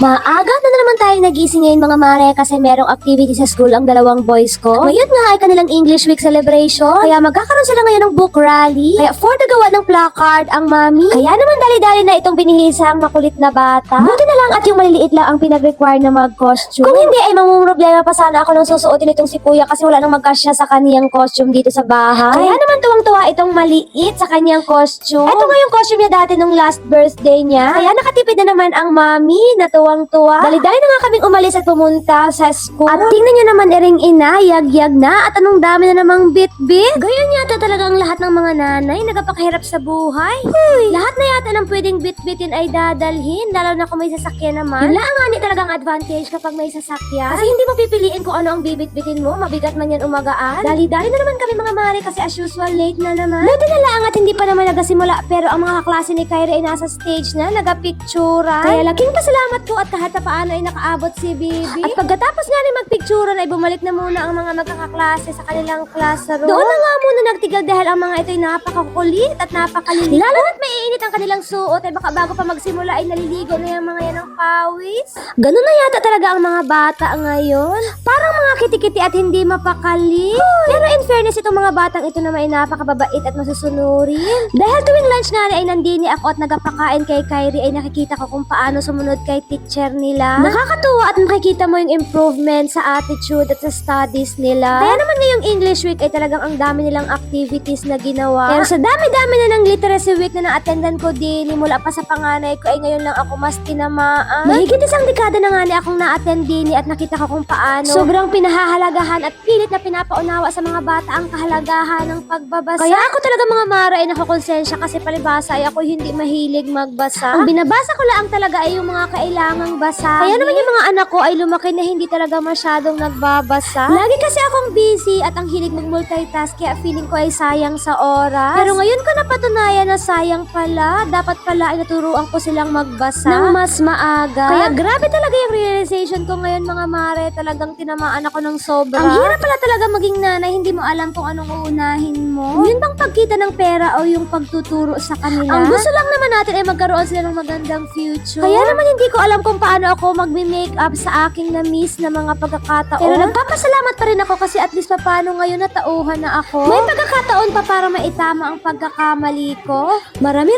Maaga na, na naman tayo nagising ngayon mga mare kasi merong activity sa school ang dalawang boys ko. Ngayon nga ay kanilang English Week celebration. Kaya magkakaroon sila ngayon ng book rally. Kaya for the gawa ng placard ang mami. Kaya naman dali-dali na itong binihisa ang makulit na bata. Buti na lang at yung maliliit lang ang pinag-require na mag-costume. Kung hindi ay mamumroblema pa sana ako nang susuotin itong si kuya kasi wala nang magkasya sa kaniyang costume dito sa bahay. Kaya naman tuwang-tuwa itong maliit sa kaniyang costume. Ito nga yung costume niya dati nung last birthday niya. Kaya nakatipid na naman ang mami na tuwang-tuwa. Dali-dali na nga kaming umalis at pumunta sa school. At tingnan niyo naman ering ina, yag-yag na at anong dami na namang bit-bit. Ganyan yata talagang lahat ng mga nanay nagpapakahirap sa buhay. Huy, lahat na yata ng pwedeng bit-bitin ay dadalhin, lalo na kung may sasakyan naman. Lang nga ni talagang advantage kapag may sasakyan. Kasi hindi mo pipiliin kung ano ang bibit-bitin mo, mabigat man yan umagaan. Dali-dali na naman kami mga mare kasi as usual late na naman. Buti na lang at hindi pa naman nagasimula pero ang mga kaklase ni Kyrie ay nasa stage na, nagapictura. Kaya laking pasalamat ko at kahit na paano ay nakaabot si Bibi. At pagkatapos nga ni magpicturan ay bumalik na muna ang mga magkakaklase sa kanilang classroom. Doon na nga muna nagtigil dahil ang mga ito ay napakakulit at napakalilit. Lalo na't mainit ang kanilang suot ay baka bago pa magsimula ay naliligo na yung mga yan ng pawis. Ganun na yata talaga ang mga bata ngayon. Parang mga kitikiti at hindi mapakali. Pero in fairness, itong mga batang ito naman ay napakababait at masusunurin. Dahil tuwing lunch nga ay nandini ako at nagapakain kay Kyrie ay nakikita ko kung paano sumunod kay teacher nila. Nakakatuwa at makikita mo yung improvement sa attitude at sa studies nila. Kaya naman ngayong English week ay talagang ang dami nilang activities na ginawa. Pero sa dami-dami na ng literacy week na na-attendan ko din, mula pa sa panganay ko ay ngayon lang ako mas tinamaan. Mahigit isang dekada na nga ni akong na-attend din at nakita ko kung paano. Sobrang pinahahalagahan at pilit na pinapaunawa sa mga bata ang kahalagahan ng pagbabasa. Kaya ako talaga mga mara ay nakakonsensya kasi palibasa ay ako hindi mahilig magbasa. Ang binabasa ko lang talaga ay yung mga kailangang basa. Kaya naman yung mga anak ko ay lumaki na hindi talaga masyadong nagbabasa. Lagi kasi akong busy at ang hilig mag-multitask kaya feeling ko ay sayang sa oras. Pero ngayon ko napatunayan na sayang pala. Dapat pala ay naturuan ko silang magbasa ng mas maaga. Kaya grabe talaga yung realization ko ngayon mga mare. Talagang tinamaan ako ng sobra. Ang hirap pala talaga maging nanay. Hindi mo alam kung anong uunahin mo. Yun bang pagkita ng pera o yung pagtuturo sa kanila? Ang gusto lang naman natin ay magkaroon sila ng magandang future. Kaya naman hindi ko alam kung paano ako magme-make up sa aking na-miss na mga pagkakataon. Pero nagpapasalamat pa rin ako kasi at least paano ngayon natauhan na ako. May pagkakataon pa para maitama ang pagkakamali ko.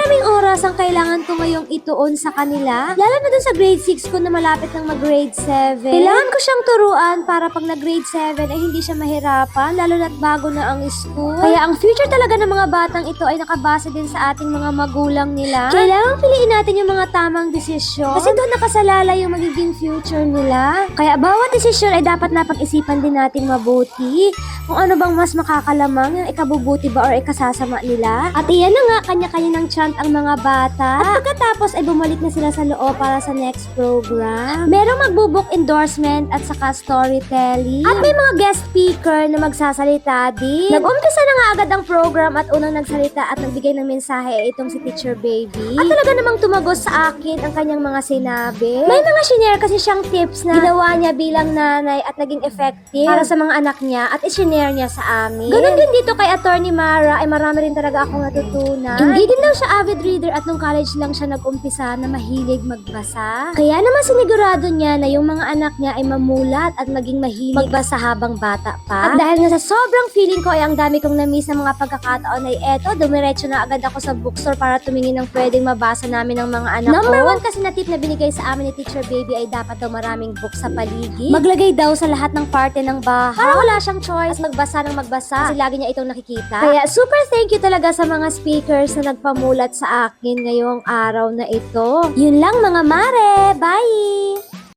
Marami-raming oras ang kailangan ko ngayong ituon sa kanila. Lalo na dun sa grade 6 ko na malapit ng mag-grade 7. Kailangan ko siyang turuan para pag nag-grade 7 ay hindi siya mahirapan, lalo na't bago na ang school. Kaya ang future talaga ng mga batang ito ay nakabase din sa ating mga magulang nila. Kailangan piliin natin yung mga tamang desisyon. Kasi doon nakasalala yung magiging future nila. Kaya bawat desisyon ay dapat napag-isipan din natin mabuti. Kung ano bang mas makakalamang, yung ikabubuti ba or ikasasama nila. At iyan na nga, kanya-kanya ng chant ang mga bata. At pagkatapos ay bumalik na sila sa loob para sa next program. Merong magbubook endorsement at saka storytelling. At may mga guest speaker na magsasalita din. Nag-umpisa na nga agad ang program at unang nagsalita at nagbigay ng mensahe ay itong si Teacher Baby. At talaga namang tumagos sa akin ang kanyang mga sinabi. May mga shinare kasi siyang tips na ginawa niya bilang nanay at naging effective para sa mga anak niya at isinare niya sa amin. Ganon din dito kay Attorney Mara ay marami rin talaga akong natutunan. Hindi din daw siya avid reader at nung college lang siya nag-umpisa na mahilig magbasa. Kaya naman sinigurado niya na yung mga anak niya ay mamulat at maging mahilig magbasa habang bata pa. At dahil nga sa sobrang feeling ko ay ang dami kong na-miss na mga pagkakataon ay eto, dumiretso na agad ako sa bookstore para tumingin ng pwedeng mabasa namin ng mga anak Number ko. one kasi na tip na binigay sa amin ni Teacher Baby ay dapat daw maraming book sa paligid. Maglagay daw sa lahat ng parte ng bahay. Para wala siyang choice magbasa ng magbasa kasi lagi niya itong nakikita. Kaya super thank you talaga sa mga speakers na nagpamulat sa akin ngayong araw na ito. Yun lang mga mare. Bye!